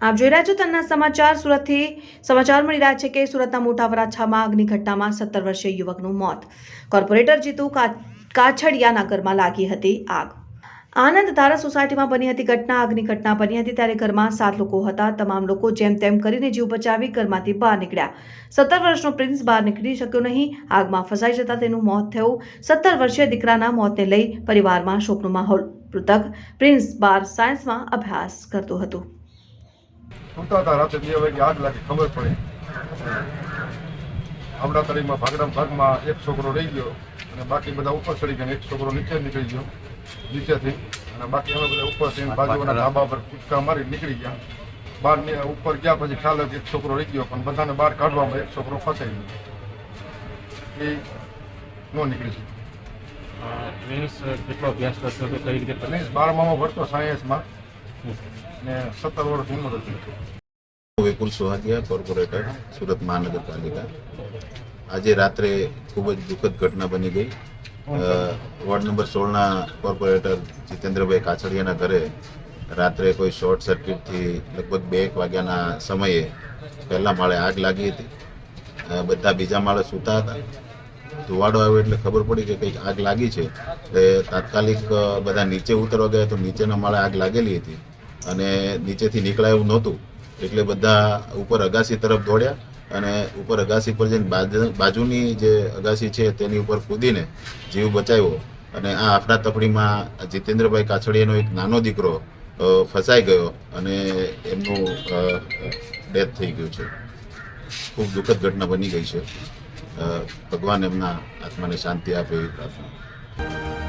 આપ જોઈ રહ્યા છો તેમના સમાચાર. સુરતથી સમાચાર મળી રહ્યા છે કે સુરતના મોટા વરાછામાં આગની ઘટનામાં સત્તર વર્ષીય યુવકનું મોત. કોર્પોરેટર જીતુ કાછડિયાના ઘરમાં લાગી હતી આગ. આનંદ ધારા સોસાયટીમાં બની હતી ઘટના. આગની ઘટના બની હતી ત્યારે ઘરમાં સાત લોકો હતા. તમામ લોકો જેમ તેમ કરીને જીવ બચાવી ઘરમાંથી બહાર નીકળ્યા. સત્તર વર્ષનો પ્રિન્સ બહાર નીકળી શક્યો નહીં. આગમાં ફસાઈ જતા તેનું મોત થયું. સત્તર વર્ષીય દીકરાના મોતને લઈ પરિવારમાં શોકનો માહોલ મૃતક પ્રિન્સ બાર સાયન્સમાં અભ્યાસ કરતો હતો. સુતા હતા રાતે બે વાગે આગ લાગે ખબર પડી. આપણા તરીમાં ભાગરામ ભાગમાં એક છોકરો રહી ગયો અને બાકી બધા ઉપર ચડી ગયા એક છોકરો નીચે નીકળી ગયો નીચેથી. અને બાકી અમે બધા ઉપર થઈને બાજુના ધાબા પર કૂદકા મારી નીકળી ગયા. બહાર ની- ઉપર ગયા પછી ખ્યાલ એક છોકરો રહી ગયો પણ બધાને બહાર કાઢવામાં એક છોકરો ફસાઈ ગયો. એ નો નીકળી શક્યો. પ્રિન્સ કેટલો અભ્યાસ કરતો હતો કઈ રીતે પ્રિન્સ બારમામાં ભરતો સાયન્સમાં. ને સત્તર વર્ષ ઉંમર હતી. વિપુલ સોહાગિયા કોર્પોરેટર સુરત મહાનગરપાલિકા. આજે રાત્રે ખૂબ જ દુઃખદ ઘટના બની ગઈ. વોર્ડ નંબર સોળના કોર્પોરેટર જીતેન્દ્રભાઈ કાછડિયાના ઘરે રાત્રે કોઈ શોર્ટ સર્કિટથી લગભગ બે એક વાગ્યાના સમયે પહેલા માળે આગ લાગી હતી. બધા બીજા માળે સૂતા હતા. ધુવાડો આવ્યો એટલે ખબર પડી કે કંઈક આગ લાગી છે. એટલે તાત્કાલિક બધા નીચે ઉતરવા ગયા તો નીચેના માળે આગ લાગેલી હતી. અને નીચેથી નીકળાય એવું નહોતું. એટલે બધા ઉપર અગાસી તરફ દોડ્યા અને ઉપર અગાસી પર જઈને બાજુ- બાજુની જે અગાસી છે તેની ઉપર કૂદીને જીવ બચાવ્યો. અને આ અફડાતફડીમાં જીતેન્દ્રભાઈ કાછડિયાનો એક નાનો દીકરો ફસાઈ ગયો અને એમનું ડેથ થઈ ગયું છે. ખૂબ દુઃખદ ઘટના બની ગઈ છે. ભગવાન એમના આત્માને શાંતિ આપે એવી પ્રાર્થના